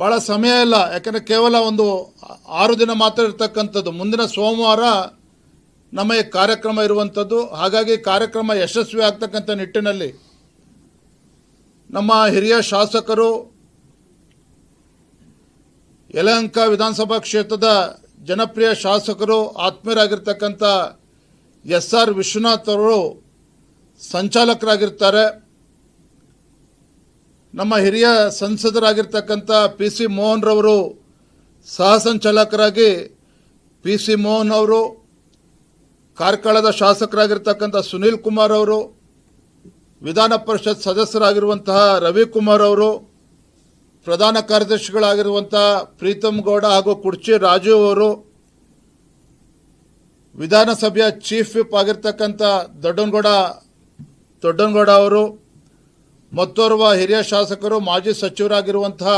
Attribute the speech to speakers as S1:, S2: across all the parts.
S1: ಭಾಳ ಸಮಯ ಇಲ್ಲ. ಯಾಕಂದರೆ ಕೇವಲ ಒಂದು ಆರು ದಿನ ಮಾತ್ರ ಇರತಕ್ಕಂಥದ್ದು. ಮುಂದಿನ ಸೋಮವಾರ ನಮ್ಮ ಈ ಕಾರ್ಯಕ್ರಮ ಇರುವಂಥದ್ದು. ಹಾಗಾಗಿ ಕಾರ್ಯಕ್ರಮ ಯಶಸ್ವಿ ಆಗ್ತಕ್ಕಂಥ ನಿಟ್ಟಿನಲ್ಲಿ ನಮ್ಮ ಹಿರಿಯ ಶಾಸಕರು ಯಲಹಂಕ ವಿಧಾನಸಭಾ ಕ್ಷೇತ್ರದ ಜನಪ್ರಿಯ ಶಾಸಕರು, ಆತ್ಮೀಯರಾಗಿರ್ತಕ್ಕಂಥ ಎಸ್ ಆರ್ ವಿಶ್ವನಾಥ್ ಅವರು ಸಂಚಾಲಕರಾಗಿರ್ತಾರೆ. ನಮ್ಮ ಹಿರಿಯ ಸಂಸದರಾಗಿರ್ತಕ್ಕಂಥ ಪಿ ಸಿ ಮೋಹನ್ ರವರು ಸಹ ಪಿ ಸಿ ಮೋಹನ್ ಅವರು, ಕಾರ್ಕಳದ ಶಾಸಕರಾಗಿರ್ತಕ್ಕಂಥ ಸುನೀಲ್ ಕುಮಾರ್ ಅವರು, ವಿಧಾನ ಪರಿಷತ್ ಸದಸ್ಯರಾಗಿರುವಂತಹ ರವಿಕುಮಾರ್ ಅವರು, ಪ್ರಧಾನ ಕಾರ್ಯದರ್ಶಿಗಳಾಗಿರುವಂಥ ಪ್ರೀತಮ್ ಗೌಡ ಹಾಗೂ ಕುರ್ಚಿ ರಾಜು ಅವರು, ವಿಧಾನಸಭೆಯ ಚೀಫ್ ವಿಪ್ ಆಗಿರ್ತಕ್ಕಂಥ ದೊಡ್ಡನಗೌಡ ದೊಡ್ಡನಗೌಡ ಅವರು ಮತ್ತೋರ್ವ ಹಿರಿಯ ಶಾಸಕರು, ಮಾಜಿ ಸಚಿವರಾಗಿರುವಂತಹ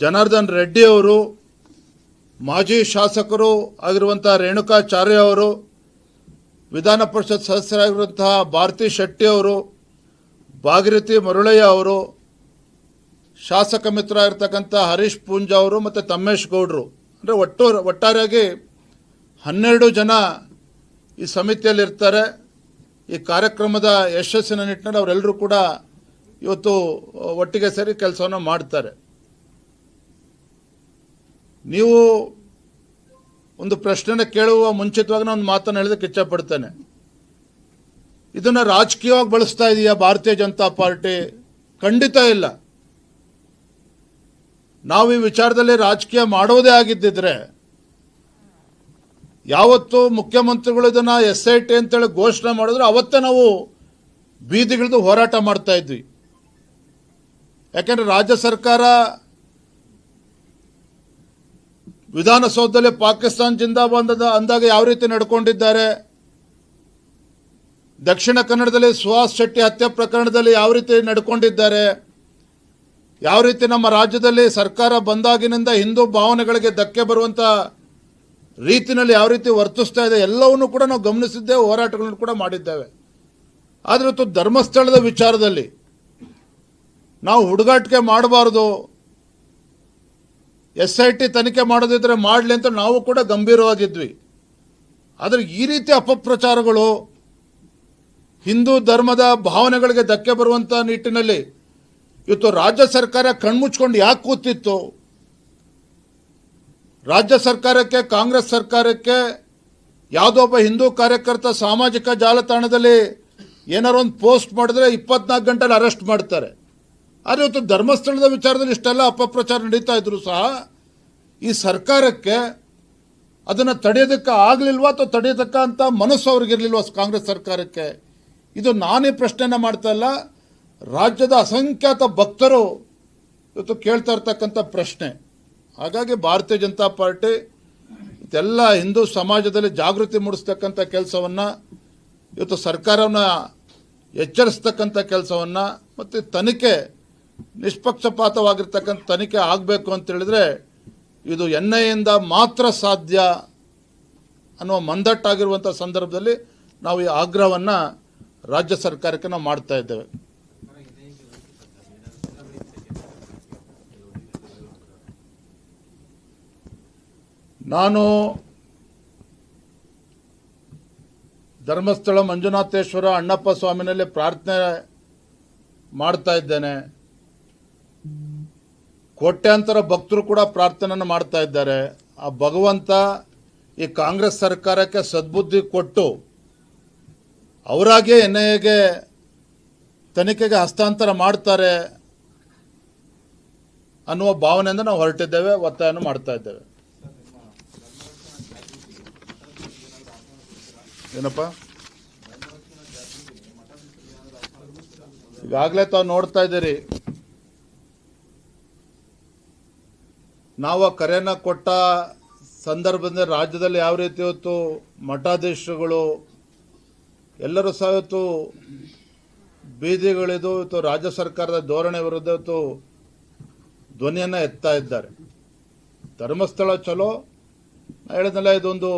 S1: ಜನಾರ್ದನ್ ರೆಡ್ಡಿ ಅವರು, ಮಾಜಿ ಶಾಸಕರು ಆಗಿರುವಂಥ ರೇಣುಕಾಚಾರ್ಯ ಅವರು, ವಿಧಾನ ಪರಿಷತ್ ಸದಸ್ಯರಾಗಿರುವಂತಹ ಭಾರತಿ ಶೆಟ್ಟಿ ಅವರು, ಭಾಗೀರಥಿ ಮರುಳಯ್ಯ ಅವರು, ಶಾಸಕ ಮಿತ್ರ ಆಗಿರ್ತಕ್ಕಂಥ ಹರೀಶ್ ಪೂಂಜಾ ಅವರು ಮತ್ತು ತಮ್ಮೇಶ್ ಗೌಡರು. ಅಂದರೆ ಒಟ್ಟು ಒಟ್ಟಾರೆಯಾಗಿ ಹನ್ನೆರಡು ಜನ ಈ ಸಮಿತಿಯಲ್ಲಿರ್ತಾರೆ. ಈ ಕಾರ್ಯಕ್ರಮದ ಯಶಸ್ಸಿನ ನಿಟ್ಟಿನಲ್ಲಿ ಅವರೆಲ್ಲರೂ ಕೂಡ ಇವತ್ತು ಒಟ್ಟಿಗೆ ಸೇರಿ ಕೆಲಸವನ್ನು ಮಾಡ್ತಾರೆ. ನೀವು ಒಂದು ಪ್ರಶ್ನೆನ ಕೇಳುವ ಮುಂಚಿತವಾಗಿ ನಾನು ಒಂದು ಮಾತನ್ನು ಹೇಳೋದಕ್ಕೆ ಇಚ್ಛಪಡ್ತೇನೆ. ಇದನ್ನು ರಾಜಕೀಯವಾಗಿ ಬಳಸ್ತಾ ಇದೆಯಾ ಭಾರತೀಯ ಜನತಾ ಪಾರ್ಟಿ? ಖಂಡಿತ ಇಲ್ಲ. ನಾವು ಈ ವಿಚಾರದಲ್ಲಿ ರಾಜಕೀಯ ಮಾಡೋದೇ ಆಗಿದ್ದಿದ್ರೆ, ಯಾವತ್ತು ಮುಖ್ಯಮಂತ್ರಿಗಳು ಇದನ್ನ ಎಸ್ ಐ ಟಿ ಅಂತೇಳಿ ಘೋಷಣೆ ಮಾಡಿದ್ರು, ಅವತ್ತೇ ನಾವು ಬೀದಿಗಿಳಿದು ಹೋರಾಟ ಮಾಡ್ತಾ ಇದ್ವಿ. ಯಾಕೆಂದ್ರೆ ರಾಜ್ಯ ಸರ್ಕಾರ ವಿಧಾನಸೌಧದಲ್ಲಿ ಪಾಕಿಸ್ತಾನ ಜಿಂದಾಬಾದ್ ಅಂದಾಗ ಯಾವ ರೀತಿ ನಡ್ಕೊಂಡಿದ್ದಾರೆ, ದಕ್ಷಿಣ ಕನ್ನಡದಲ್ಲಿ ಸುಹಾಸ್ ಶೆಟ್ಟಿ ಹತ್ಯೆ ಪ್ರಕರಣದಲ್ಲಿ ಯಾವ ರೀತಿ ನಡ್ಕೊಂಡಿದ್ದಾರೆ, ಯಾವ ರೀತಿ ನಮ್ಮ ರಾಜ್ಯದಲ್ಲಿ ಸರ್ಕಾರ ಬಂದಾಗಿನಿಂದ ಹಿಂದೂ ಭಾವನೆಗಳಿಗೆ ಧಕ್ಕೆ ಬರುವಂಥ ರೀತಿನಲ್ಲಿ ಯಾವ ರೀತಿ ವರ್ತಿಸ್ತಾ ಇದೆ, ಎಲ್ಲವನ್ನು ಕೂಡ ನಾವು ಗಮನಿಸಿದ್ದೇವೆ, ಹೋರಾಟಗಳನ್ನು ಕೂಡ ಮಾಡಿದ್ದೇವೆ. ಆದರೆ ಇವತ್ತು ಧರ್ಮಸ್ಥಳದ ವಿಚಾರದಲ್ಲಿ ನಾವು ಹುಡುಗಾಟಿಕೆ ಮಾಡಬಾರ್ದು. ಎಸ್ ಐ ಟಿ ತನಿಖೆ ಮಾಡೋದಿದ್ರೆ ಮಾಡಲಿ ಅಂತ ನಾವು ಕೂಡ ಗಂಭೀರವಾಗಿದ್ವಿ. ಆದರೆ ಈ ರೀತಿ ಅಪಪ್ರಚಾರಗಳು ಹಿಂದೂ ಧರ್ಮದ ಭಾವನೆಗಳಿಗೆ ಧಕ್ಕೆ ಬರುವಂಥ ನಿಟ್ಟಿನಲ್ಲಿ ಇವತ್ತು ರಾಜ್ಯ ಸರ್ಕಾರ ಕಣ್ಮುಚ್ಕೊಂಡು ಯಾಕೆ ಕೂತಿತ್ತು? ರಾಜ್ಯ ಸರ್ಕಾರಕ್ಕೆ, ಕಾಂಗ್ರೆಸ್ ಸರ್ಕಾರಕ್ಕೆ, ಯಾವುದೋ ಒಬ್ಬ ಹಿಂದೂ ಕಾರ್ಯಕರ್ತ ಸಾಮಾಜಿಕ ಜಾಲತಾಣದಲ್ಲಿ ಏನಾರೊಂದು ಪೋಸ್ಟ್ ಮಾಡಿದ್ರೆ ಇಪ್ಪತ್ನಾಲ್ಕು ಗಂಟೆಲಿ ಅರೆಸ್ಟ್ ಮಾಡ್ತಾರೆ. ಆದರೆ ಇವತ್ತು ಧರ್ಮಸ್ಥಳದ ವಿಚಾರದಲ್ಲಿ ಇಷ್ಟೆಲ್ಲ ಅಪಪ್ರಚಾರ ನಡೀತಾ ಇದ್ರು ಸಹ ಈ ಸರ್ಕಾರಕ್ಕೆ ಅದನ್ನು ತಡೆಯೋದಕ್ಕೆ ಆಗಲಿಲ್ವಾ ಅಥವಾ ತಡೆಯೋದಕ್ಕ ಅಂತ ಮನಸ್ಸು ಅವ್ರಿಗಿರಲಿಲ್ವ ಕಾಂಗ್ರೆಸ್ ಸರ್ಕಾರಕ್ಕೆ? ಇದು ನಾನೇ ಪ್ರಶ್ನೆನ ಮಾಡ್ತಾ ಇಲ್ಲ. ರಾಜ್ಯದ ಅಸಂಖ್ಯಾತ ಭಕ್ತರು ಇವತ್ತು ಕೇಳ್ತಾ ಇರ್ತಕ್ಕಂಥ ಪ್ರಶ್ನೆ. ಹಾಗಾಗಿ ಭಾರತೀಯ ಜನತಾ ಪಾರ್ಟಿ ಇದೆಲ್ಲ ಹಿಂದೂ ಸಮಾಜದಲ್ಲಿ ಜಾಗೃತಿ ಮೂಡಿಸ್ತಕ್ಕಂಥ ಕೆಲಸವನ್ನು ಇವತ್ತು ಸರ್ಕಾರವನ್ನು ಎಚ್ಚರಿಸ್ತಕ್ಕಂಥ ಕೆಲಸವನ್ನು ಮತ್ತು ತನಿಖೆ ನಿಷ್ಪಕ್ಷಪಾತವಾಗಿರ್ತಕ್ಕಂಥ ತನಿಖೆ ಆಗಬೇಕು ಅಂತ ಹೇಳಿದ್ರೆ ಇದು ಎನ್ ಐಯಿಂದ ಮಾತ್ರ ಸಾಧ್ಯ ಅನ್ನುವ ಮಂದಟ್ಟಾಗಿರುವಂಥ ಸಂದರ್ಭದಲ್ಲಿ ನಾವು ಈ ಆಗ್ರಹವನ್ನು ರಾಜ್ಯ ಸರ್ಕಾರಕ್ಕೆ ನಾವು ಮಾಡ್ತಾ ಇದ್ದೇವೆ. ನಾನು ಧರ್ಮಸ್ಥಳ ಮಂಜುನಾಥೇಶ್ವರ ಅಣ್ಣಪ್ಪ ಸ್ವಾಮಿನಲ್ಲಿ ಪ್ರಾರ್ಥನೆ ಮಾಡ್ತಾ ಇದ್ದೇನೆ. ಕೋಟ್ಯಾಂತರ ಭಕ್ತರು ಕೂಡ ಪ್ರಾರ್ಥನೆಯನ್ನು ಮಾಡ್ತಾ ಇದ್ದಾರೆ. ಆ ಭಗವಂತ ಈ ಕಾಂಗ್ರೆಸ್ ಸರ್ಕಾರಕ್ಕೆ ಸದ್ಬುದ್ಧಿ ಕೊಟ್ಟು ಅವರಾಗೇ ಎನ್ ಐ ಎಗೆ ತನಿಖೆಗೆ ಹಸ್ತಾಂತರ ಮಾಡ್ತಾರೆ ಅನ್ನುವ ಭಾವನೆಯಿಂದ ನಾವು ಹೊರಟಿದ್ದೇವೆ, ಒತ್ತಾಯವನ್ನು ಮಾಡ್ತಾ ಇದ್ದೇವೆ. ಏನಪ್ಪ? ಈಗಾಗಲೇ ತಾವು ನೋಡ್ತಾ ಇದ್ದೀರಿ ನಾವು ಕರೆನ ಕೊಟ್ಟ ಸಂದರ್ಭದಲ್ಲಿ ರಾಜ್ಯದಲ್ಲಿ ಯಾವ ರೀತಿ ಇವತ್ತು ಮಠಾಧೀಶರುಗಳು ಎಲ್ಲರೂ ಸಹ ಇವತ್ತು ಬೀದಿಗಳಿದು ಇವತ್ತು ರಾಜ್ಯ ಸರ್ಕಾರದ ಧೋರಣೆ ವಿರುದ್ಧ ಇವತ್ತು ಧ್ವನಿಯನ್ನು ಎತ್ತಾ ಇದ್ದಾರೆ. ಧರ್ಮಸ್ಥಳ ಚಲೋ. ಹೇಳಿದ್ನಲ್ಲ, ಇದೊಂದು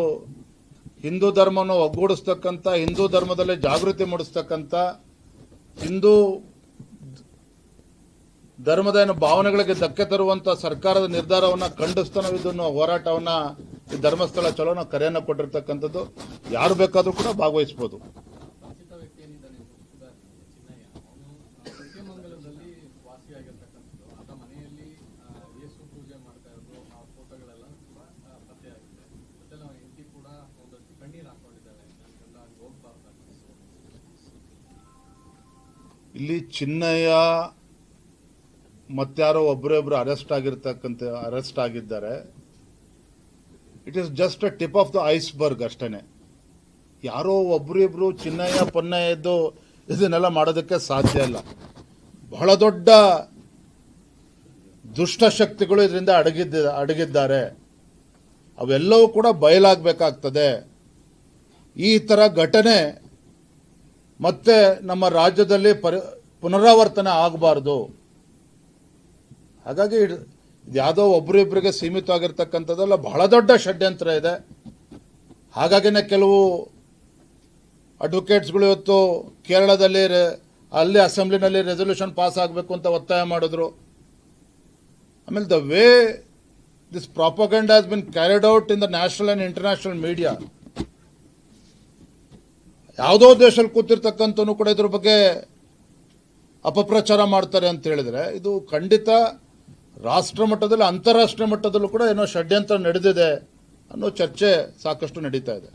S1: ಹಿಂದೂ ಧರ್ಮವನ್ನು ಒಗ್ಗೂಡಿಸ್ತಕ್ಕಂಥ, ಹಿಂದೂ ಧರ್ಮದಲ್ಲಿ ಜಾಗೃತಿ ಮೂಡಿಸ್ತಕ್ಕಂಥ ಹಿಂದೂ ಧರ್ಮದ ಏನು ಭಾವನೆಗಳಿಗೆ ಧಕ್ಕೆ ತರುವಂತ ಸರ್ಕಾರದ ನಿರ್ಧಾರವನ್ನ ಖಂಡಿಸ್ತಾ ನಾವು ಇದನ್ನು ಹೋರಾಟವನ್ನ ಈ ಧರ್ಮಸ್ಥಳ ಚಲೋ ಕರೆಯನ್ನ ಕೊಟ್ಟಿರ್ತಕ್ಕಂಥದ್ದು. ಯಾರು ಬೇಕಾದರೂ ಕೂಡ
S2: ಅಲ್ಲಿ
S1: ಇಲ್ಲಿ ಚಿನ್ನಯ್ಯ ಮತ್ತಾರೋ ಒಬ್ಬರು ಅರೆಸ್ಟ್ ಆಗಿರ್ತಕ್ಕಂಥ, ಅರೆಸ್ಟ್ ಆಗಿದ್ದಾರೆ. It is just a tip of the iceberg ಅಷ್ಟೇ ಯಾರೋ ಒಬ್ರಿಬ್ರು ಚಿನ್ನಯ್ಯ, ಪೊನ್ನಯ್ಯ ಇದನ್ನೆಲ್ಲ ಮಾಡೋದಕ್ಕೆ ಸಾಧ್ಯ ಇಲ್ಲ. ಬಹಳ ದೊಡ್ಡ ದುಷ್ಟಶಕ್ತಿಗಳು ಇದರಿಂದ ಅಡಗಿದ್ದ, ಅಡಗಿದ್ದಾರೆ. ಅವೆಲ್ಲವೂ ಕೂಡ ಬಯಲಾಗಬೇಕಾಗ್ತದೆ. ಈ ಥರ ಘಟನೆ ಮತ್ತೆ ನಮ್ಮ ರಾಜ್ಯದಲ್ಲಿ ಪರಿ, ಪುನರಾವರ್ತನೆ ಆಗಬಾರ್ದು. ಹಾಗಾಗಿ ಯಾವುದೋ ಇದ್ಯಾವುದೋ ಒಬ್ರಿಬ್ರಿಗೆ ಸೀಮಿತವಾಗಿರ್ತಕ್ಕಂಥದ್ದಲ್ಲ ಬಹಳ ದೊಡ್ಡ ಷಡ್ಯಂತ್ರ ಇದೆ. ಹಾಗಾಗಿನೇ ಕೆಲವು ಅಡ್ವೊಕೇಟ್ಸ್ಗಳು ಇವತ್ತು ಕೇರಳದಲ್ಲಿ ಅಲ್ಲಿ ಅಸೆಂಬ್ಲಿನಲ್ಲಿ ರೆಸೊಲ್ಯೂಷನ್ ಪಾಸ್ ಆಗಬೇಕು ಅಂತ ಒತ್ತಾಯ ಮಾಡಿದ್ರು. ಆಮೇಲೆ the way this propaganda has been carried out in the national and international media. ಯಾವುದೋ ದೇಶದಲ್ಲಿ ಕೂತಿರ್ತಕ್ಕಂಥವೂ ಕೂಡ ಇದ್ರ ಬಗ್ಗೆ ಅಪಪ್ರಚಾರ ಮಾಡ್ತಾರೆ ಅಂತ ಹೇಳಿದ್ರೆ, ಇದು ಖಂಡಿತ ರಾಷ್ಟ್ರ ಮಟ್ಟದಲ್ಲಿ ಅಂತಾರಾಷ್ಟ್ರೀಯ ಮಟ್ಟದಲ್ಲೂ ಕೂಡ ಏನೋ ಷಡ್ಯಂತ್ರ ನಡೆದಿದೆ ಅನ್ನೋ ಚರ್ಚೆ ಸಾಕಷ್ಟು ನಡೀತಾ ಇದೆ.